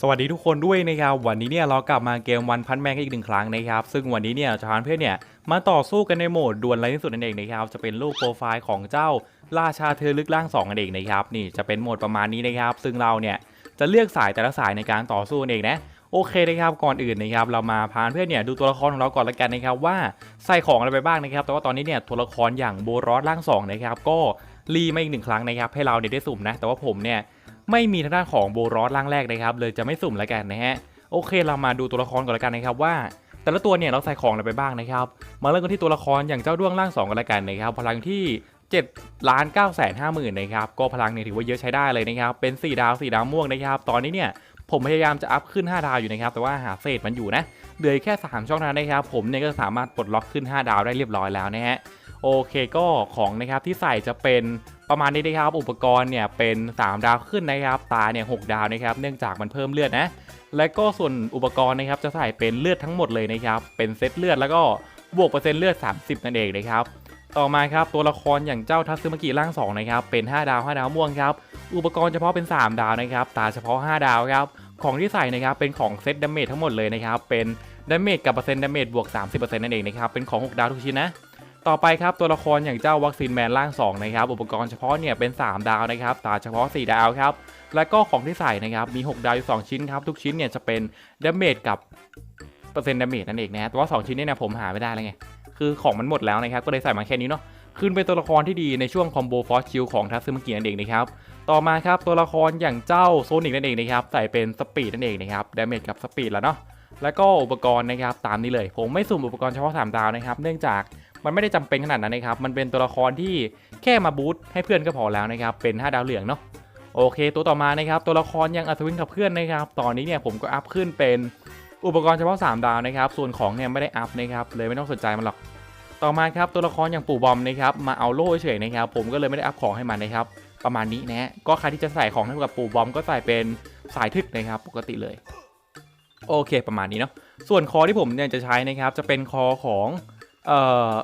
สวัสดีทุกคนด้วยนะครับวันนี้เนี่ยเรากลับมาเกมวันพันแมงอีกหนึ่งครั้งนะครับซึ่งวันนี้เนี่ยจะพาเพื่อนเนี่ยมาต่อสู้กันในโหมดดวลไรที่สุดนั่นเองนะครับจะเป็นรูปโปรไฟล์ของเจ้าราชาเธอลึกล่าง2นั่นเองนะครับนี่จะเป็นโหมดประมาณนี้นะครับซึ่งเราเนี่ยจะเลือกสายแต่ละสายในการต่อสู้นั่นเองนะโอเคนะครับก่อนอื่นนะครับเรามาพาเพื่อนเนี่ยดูตัวละครของเราก่อนละกันนะครับว่าใส่ของอะไรไปบ้างนะครับแต่ว่าตอนนี้เนี่ยตัวละครอย่างโบรอสล่างสองนะครับก็รีมาอีกหนึ่งครั้งนะครับให้เราเนี่ยได้สุ่มนะแต่ว่าผมเนี่ย ไม่มีทางด้านของโบรอสร่างแรกนะครับ เลยจะไม่สุ่มแล้วกันนะฮะ โอเคเรามาดูตัวละครก่อนแล้วกันนะครับว่า แต่ละตัวเนี่ยเราใส่ของอะไรไปบ้างนะครับ มาเริ่มกันที่ตัวละครอย่างเจ้าด้วงร่าง2กันแล้วกันนะครับ พลังที่7ล้าน9แสนห้าหมื่นนะครับ ก็พลังเนี่ยถือว่าเยอะใช้ได้เลยนะครับ เป็น 4 ดาว 4 ดาวม่วงนะครับ ตอนนี้เนี่ยผมพยายามจะอัพขึ้น 5 ดาวอยู่นะครับ แต่ว่าหาเศษมันอยู่นะ เหลือแค่ 3 ช่องทางนะครับ ผมเนี่ยก็สามารถปลดล็อกขึ้น 5 ดาวได้เรียบร้อยแล้วนะฮะ โอเคก็ของนะครับที่ใส่จะเป็น ประมาณนี้นะครับอุปกรณ์เนี่ยเป็น 3 ดาวขึ้นนะครับ ตาเนี่ยหดาวนะครับ เนื่องจากมันเพิ่มเลือดนะ และก็ส่วนอุปกรณ์นะครับจะใส่เป็นเลือดทั้งหมดเลยนะครับ เป็นเซตเลือดแล้วก็บวกเปอร์เซ็นต์เลือด 30 นั่นเองนะครับ ต่อมาครับตัวละครอย่างเจ้าทัตซึมกิร่าง2นะครับเป็น 5 ดาว 5 ดาวม่วงครับ อุปกรณ์เฉพาะเป็น 3 ดาวนะครับ ตาเฉพาะ 5 ดาวครับ ของที่ใส่นะครับเป็นของเซตดาเมจทั้งหมดเลยนะครับ เป็นดาเมจกับเปอร์เซ็นต์ดาเมจบวก 30%นั่นเองนะครับ เป็นของ 6 ดาวทุกชิ้นนะ ต่อไปครับตัวละครอย่างเจ้าวัคซีนแมนร่าง2นะครับอุปกรณ์เฉพาะเนี่ยเป็น 3 ดาวนะครับตาเฉพาะ 4 ดาวครับแล้วก็ของที่ใส่นะครับมี 6 ดาวอยู่2ชิ้นครับทุกชิ้นเนี่ยจะเป็นดาเมจกับเปอร์เซ็นต์ดาเมจนั่นเองนะแต่ว่า 2 ชิ้นเนี่ยผมหาไม่ได้แล้วไงคือของมันหมดแล้วนะครับก็เลยใส่มาแค่นี้เนาะขึ้นเป็นตัวละครที่ดีในช่วงคอมโบฟอสชิลของทัซึมกินั่นเองนะครับต่อมาครับตัวละครอย่างเจ้าโซนิกนั่นเองนะครับใส่เป็นสปีดนั่นเองนะครับดาเมจกับสปีดแล้วเนาะแล้วก็อุปกรณ์นะครับตามนี้เลย ผมไม่สุ่มอุปกรณ์เฉพาะ3ดาวนะครับเนื่องจาก มันไม่ได้จำเป็นขนาดนั้นนะครับ มันเป็นตัวละครที่แค่มาบูตให้เพื่อนก็พอแล้วนะครับ เป็น5ดาวเหลืองเนาะ โอเค ตัวต่อมานะครับ ตัวละครยังอัศวินกับเพื่อนนะครับ ตอนนี้เนี่ยผมก็อัพขึ้นเป็นอุปกรณ์เฉพาะ 3 ดาวนะครับ ส่วนของเนี่ยไม่ได้อัพนะครับ เลยไม่ต้องสนใจมันหรอก ต่อมาครับตัวละครอย่างปู่บอมนะครับ มาเอาโล่เฉยนะครับ ผมก็เลยไม่ได้อัพของให้มันนะครับ ประมาณนี้นะ ก็ใครที่จะใส่ของให้กับปู่บอมก็ใส่เป็นสายทึกนะครับ ปกติเลย โอเค ประมาณนี้เนาะ ส่วนคอที่ผมเนี่ยจะใช้นะครับ จะเป็นคอของ เอ่อ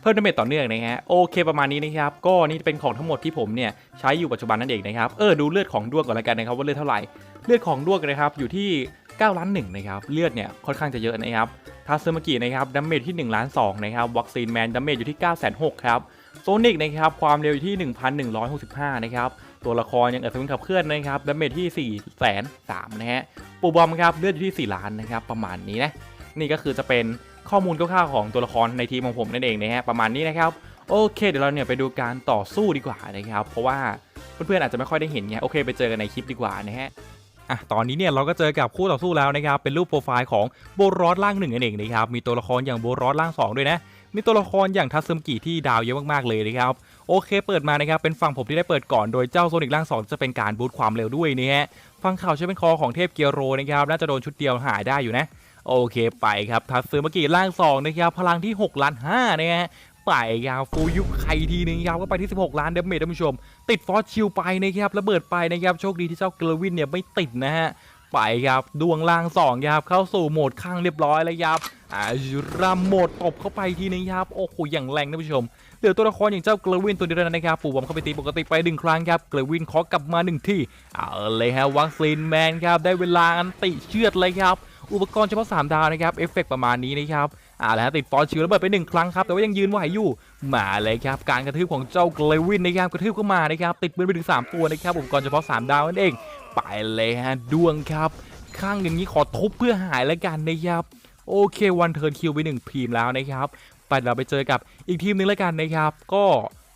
เพิ่มดาเมจต่อเนื่องนะฮะโอเคประมาณนี้นะครับ ก็นี่เป็นของทั้งหมดที่ผมเนี่ยใช้อยู่ปัจจุบันนั่นเองนะครับเออดูเลือดของด้วงก่อนละกันนะครับว่าเลือดเท่าไหร่เลือดของด้วงนะครับอยู่ที่9ล้านหนึ่งนะครับเลือดเนี่ยค่อนข้างจะเยอะนะครับทาซึมากินะครับดาเมจที่1ล้าน2นะครับวัคซีนแมนดาเมจอยู่ที่9 6 0 0 0ครับโซนิกนะครับความเร็วอยู่ที่ 1165 นะครับตัวละครยังเอัศวินขับเคลื่อนนะครับดาเมจที่4 3 0 0นะฮะปูบอมครับเลือดอยู่ที่ 4 ล้านนะครับประมาณนี้นะนี่ก็คือจะเป็น ข้อมูลคร่าวๆของตัวละครในทีมของผมนั่นเองนะฮะประมาณนี้นะครับโอเค เดี๋ยวเราเนี่ยไปดูการต่อสู้ดีกว่านะครับ เพราะว่าเพื่อนๆอาจจะไม่ค่อยได้เห็นไงโอเคไปเจอกันในคลิปดีกว่านะฮะอะตอนนี้เนี่ยเราก็เจอกับคู่ต่อสู้แล้วนะครับเป็นรูปโปรไฟล์ของโบรอสล่างหนึ่งนั่นเองนะครับมีตัวละครอย่างโบรอสล่างสองด้วยนะมีตัวละครอย่างทัซึมกิที่ดาวเยอะมากๆเลยนะครับโอเคเปิดมานะครับเป็นฝั่งผมที่ได้เปิดก่อนโดยเจ้าโซนิกล่างสองจะเป็นการบูตความเร็วด้วยนะฮะฟังข่าวใช้เป็นคอของเทพเกียโรนะครับน่าจะโดนชุดเดียวหายได้อยู่นะ โอเคไปครับทัตซึมากิร่าง2นะครับพลังที่6ล้าน5นะฮะไปครับฟูยุคไครทีนึงครับก็ไปที่ 16 ล้านเดเมจท่านผู้ชม ติดฟอสชิลไปนะครับระเบิดไปนะครับโชคดีที่เจ้าเกลวินเนี่ยไม่ติดนะฮะไปครับดวงล่าง2ครับเข้าสู่โหมดข้างเรียบร้อยแล้วครับอาราโหมดตบเข้าไปทีนึงครับโอ้โหอย่างแรงท่านผู้ชมเหลือตัวละครอย่างเจ้าเกลวินตัวเดียวนั้นนะครับปู่บอมเข้าไปตีปกติไปหนึ่งครั้งครับเกลวินขอกลับมาหนึ่งที่เอาเลยฮะวัคซีนแมนครับได้เวลาอันติเชือดเลยครับ อุปกรณ์เฉพาะ 3 ดาวนะครับเอฟเฟกประมาณนี้นะครับอ่าแล้วติดฟอสชิลระเบิดไป1ครั้งครับแต่ว่ายังยืนไหวอยู่มาเลยครับการกระทืบของเจ้าเกลวินนะครับกระทืบเข้ามานะครับติดปืนไปถึง3ตัวนะครับอุปกรณ์เฉพาะ 3 ดาวนั่นเอง ไปเลยฮะดวงครับ ข้างอย่างนี้ขอทุบเพื่อหายแล้วกันนะครับโอเควันเทิร์นคิวไป1ทีมแล้วนะครับไปเราไปเจอกับอีกทีมหนึงแล้วกันนะครับ ก็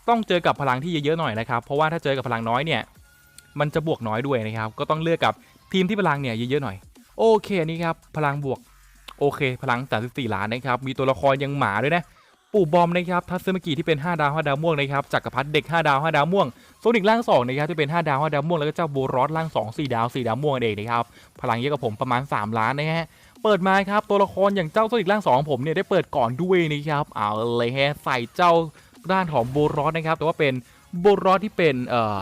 ต้องเจอกับพลังที่เยอะๆหน่อยนะครับ เพราะว่าถ้าเจอกับพลังน้อยเนี่ย มันจะบวกน้อยด้วยนะครับ ก็ต้องเลือกกับทีมที่พลังเนี่ยเยอะๆหน่อย โอเคนี่ครับพลังบวกโอเค พลัง34ล้านนะครับมีตัวละครยังหมาด้วยนะปู่บอมนะครับทัศมกิที่เป็น 5 ดาว5ดาวม่วงนะครับจักรพรรดิเด็ก 5 ดาว 5 ดาวม่วงโซนิกล่าง2นะครับที่เป็น 5 ดาว 5 ดาวม่วงแล้วก็เจ้าโบรอสล่าง 2 4 ดาว 4 ดาวม่วงนั่นเองนะครับพลังเยอะกว่าผมประมาณ 3 ล้านนะฮะเปิดมาครับตัวละครอย่างเจ้าโซนิกล่าง2ของผมเนี่ยได้เปิดก่อนด้วยนะครับเอาเลยฮะใส่เจ้าด้านของโบรอสนะครับแต่ว่าเป็นโบรอสที่เป็นเอ่อ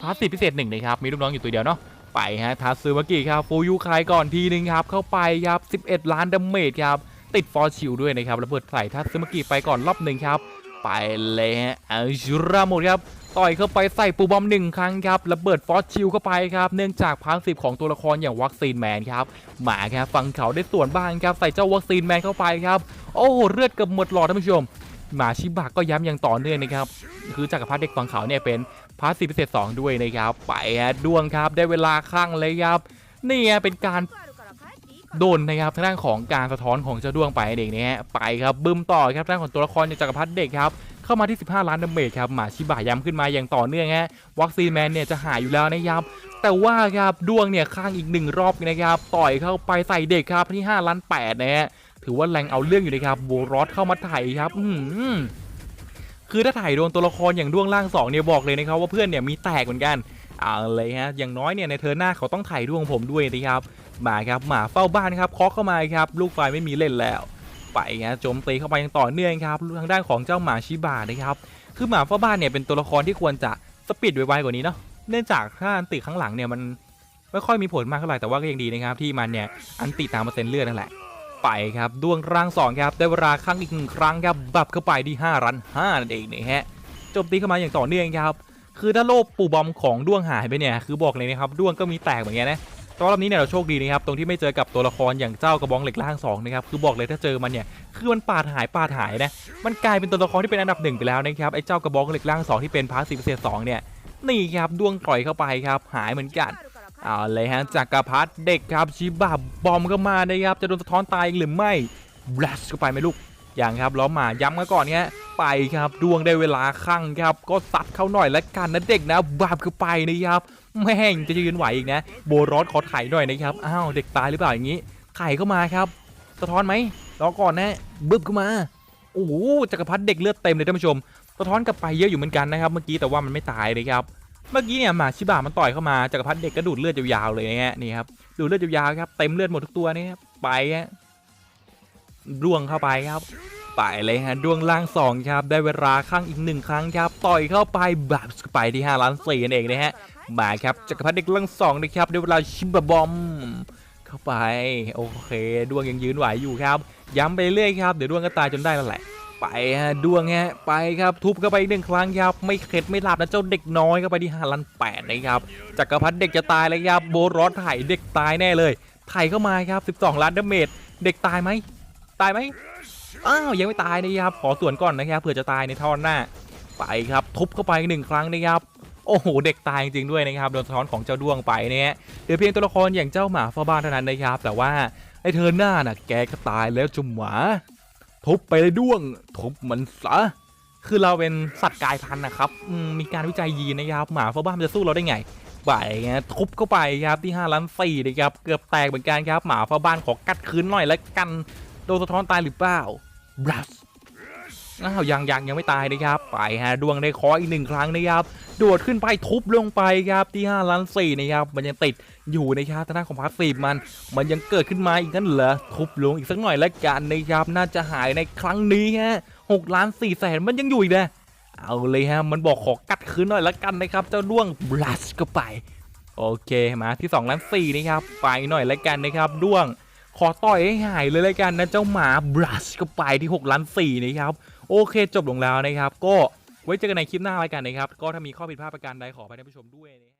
พาสซีฟพิเศษหนึ่งนะครับมีลูกน้องอยู่ตัวเดียวเนาะ ไปฮะทัสซึมากิครับฟูยูคายก่อนทีนึงครับเข้าไปครับ 11 ล้านดาเมจครับติดฟอร์ชิลด้วยนะครับระเบิดใส่ทัสซึมากิไปก่อนรอบหนึ่งครับ ไปเลยฮะอาชูราโมดครับต่อยเข้าไปใส่ปูบอมหนึ่งครั้งครับระเบิดฟอสชิลเข้าไปครับ เนื่องจากพาร์สิบของตัวละครอย่างวัคซีนแมนครับหมาครับฟังเขาได้ส่วนบ้างครับใส่เจ้าวัคซีนแมนเข้าไปครับ โอ้โหเลือดเกือบหมดหลอดท่านผู้ชม หมาชิบะก็ย้ำอย่างต่อเนื่องนะครับ คือจักรพรรดิเด็กฟังเขาเนี่ยเป็นพาร์ทสิพิเศษ2ด้วยนะครับ ไปฮะดวงครับได้เวลาข้างเลยครับนี่เป็นการโดนนะครับทางด้านของการสะท้อนของเจ้าด้วงไปเด็กนะฮะไปครับบึ้มต่อครับทางด้านของตัวละครอย่างจักรพรรดิเด็กครับเข้ามาที่ 15 ล้านดาเมจครับหมาชิบะย้ำขึ้นมาอย่างต่อเนื่องฮะวัคซีนแมนเนี่ยจะหายอยู่แล้วนะครับแต่ว่าครับดวงเนี่ยข้างอีกหนึ่งรอบนะครับต่อยเข้าไปใส่เด็กครับที่ 5 ล้าน8นะฮะ ถือว่าแรงเอาเรื่องอยู่นะครับโบรอสเข้ามาไถ่ครับ อืคือถ้าถ่ายโดนตัวละครอย่างด้วงล่างสองเนี่ยบอกเลยนะครับว่าเพื่อนเนี่ยมีแตกเหมือนกันเอาเลยฮะอย่างน้อยเนี่ยในเทอร์นหน้าเขาต้องถ่ายด้วงผมด้วยนะครับมาครับหมาเฝ้าบ้านครับเคาะเข้ามาครับลูกไฟไม่มีเล่นแล้ว ไปฮะโจมตีเข้าไปย่างต่อเนื่องครับทางด้านของเจ้าหมาชิบะนะครับคือหมาเฝ้าบ้านเนี่ยเป็นตัวละครที่ควรจะสปีดไวๆกว่านี้เนาะเนื่องจากถ้าอันติข้างหลังเนี่ยมันไม่ค่อยมีผลมากเท่าไหร่แต่ว่าก็ยังดีนะครับที่มันเนี่ยอันติตามเปอร์เซ็นต์เลือดนั่นแหละ ไปครับดวงร่างสองครับได้เวลาครั้งอีกหนึ่งครั้งครับบับเข้าไปที่5รัน5นั่นเองนะฮะโจมตีเข้ามาอย่างต่อเนื่องครับ คือถ้าโลบปูบอมของด้วงหายไปเนี่ยคือบอกเลยนะครับด้วงก็มีแตกเหมือนกันนะตอนรอบนี้เนี่ยเราโชคดีนะครับตรงที่ไม่เจอกับตัวละครอย่างเจ้ากระบองเหล็กล่างสองนะครับคือบอกเลยถ้าเจอมันเนี่ยคือมันปาดหายปาดหายนะมันกลายเป็นตัวละครที่เป็นอันดับหนึ่งไปแล้วนะครับไอ้เจ้ากระบองเหล็กล่างสองที่เป็นพาร์ทสิบเศษสองเนี่ยนี่ครับดวงต่อยเข้าไปครับหายเหมือนกัน เอาเลยฮะจากกรพัดเด็กครับชิบะบอมก็มานะครับจะโดนสะท้อนตายหรือไม่บลัสเข้าไปไหมลูกอย่างครับล้อมมาย้ำกันก่อนฮะไปครับดวงได้เวลาข้งครับ ก็ซัดเข้าหน่อยแล้วกันนะเด็กนะบาบเข้าไปนะครับแม่งจะยืนไหวอีกนะ โบรอสขอถ่ายหน่อยนะครับอ้าวเด็กตายหรือเปล่าอย่างนี้ไข่เข้ามาครับสะท้อนไหมรอก่อนนะบึ้บเข้ามาโอ้โหจักรพรรดิเด็กเลือดเต็มเลยท่านผู้ชมสะท้อนกลับไปเยอะอยู่เหมือนกันนะครับ เมื่อกี้แต่ว่ามันไม่ตายเลยครับ เมื่อกี้เนี่ยหมาชิบะมันต่อยเข้ามาจักรพรรดิเด็กก็ดูดเลือดยาวๆเลยนะฮะนี่ครับดูดเลือดยาวๆครับเต็มเลือดหมดทุกตัวนี่ครับไปฮะร่วงเข้าไปครับไปเลยฮะดวงล่างสองครับได้เวลาข้างอีกหนึ่งครั้งครับต่อยเข้าไปแบบไปที่5ล้านสี่นั่นเองนะฮะมาครับจักรพรรดิเด็กลังสองนะครับได้เวลาชิบะบอมเข้าไปโอเคดวงยังยืนไหวอยู่ครับย้ำไปเรื่อยครับเดี๋ยวดวงก็ตายจนได้แล้วแหละ ไปฮะดวงฮะไปครับทุบเข้าไปอีกหนึ่งครั้งครับไม่เข็ดไม่หลับนะเจ้าเด็กน้อยเข้าไปที่5ล้านแปดนะครับจักรพรรดิเด็กจะตายเลยครับโบรอสไถเด็กตายแน่เลยไถเข้ามาครับ 12 ล้านดาเมจเด็กตายไหมตายไหมอ้าวยังไม่ตายนะครับขอส่วนก่อนนะครับเผื่อจะตายในท่อนหน้า ไปครับทุบเข้าไปอีกหนึ่งครั้งนะครับโอ้โห เด็กตายจริงๆด้วยนะครับโดนสะท้อนของเจ้าด้วงไปเนี่ยเดี๋ยวเพียงตัวละครอย่างเจ้าหมาเฝ้าบ้านเท่านั้นนะครับ แต่ว่าไอ้เธอหน้าน่ะแกก็ตายแล้วจุ่มหมา ทุบไปเลยด้วง ทุบมันซะคือเราเป็นสัตว์กายพันธุ์นะครับมีการวิจัยยีนนะครับ หมาเฝ้าบ้านมันจะสู้เราได้ไงไปเงี้ยทุบเข้าไปครับที่5ล้านสี่นะครับ เกือบแตกเหมือนกันครับ หมาเฝ้าบ้านขอกัดคืนหน่อยแล้วกัน โดนสะท้อนตายหรือเปล่าบลัส อ้าวยังยังยังไม่ตายนะครับ ไปฮะดวงได้คออีกหนึ่งครั้งนะครับโดดขึ้นไปทุบลงไปครับที่5ล้านสี่นะครับมันยังติดอยู่นะครับทางด้านของพาสซีฟมัน มันยังเกิดขึ้นมาอีกนั่นเหรอทุบลงอีกสักหน่อยแล้วกันนะครับน่าจะหายในครั้งนี้ฮะหกล้านสี่แสนมันยังอยู่อีกนะเอาเลยฮะมันบอกขอกัดคืนหน่อยแล้วกันนะครับเจ้าด้วงบลัสก็ไปโอเคมาที่2ล้านสี่นะครับไปหน่อยแล้วกันนะครับด้วงขอต่อยให้หายเลยแล้วกันนะเจ้าหมาบลัสก็ไปที่6ล้านสี่นะครับ โอเคจบลงแล้วนะครับ ก็ไว้เจอกันในคลิปหน้าแล้วกันนะครับ ก็ถ้ามีข้อผิดพลาดประการใดขอไปท่านผู้ชมด้วยนะ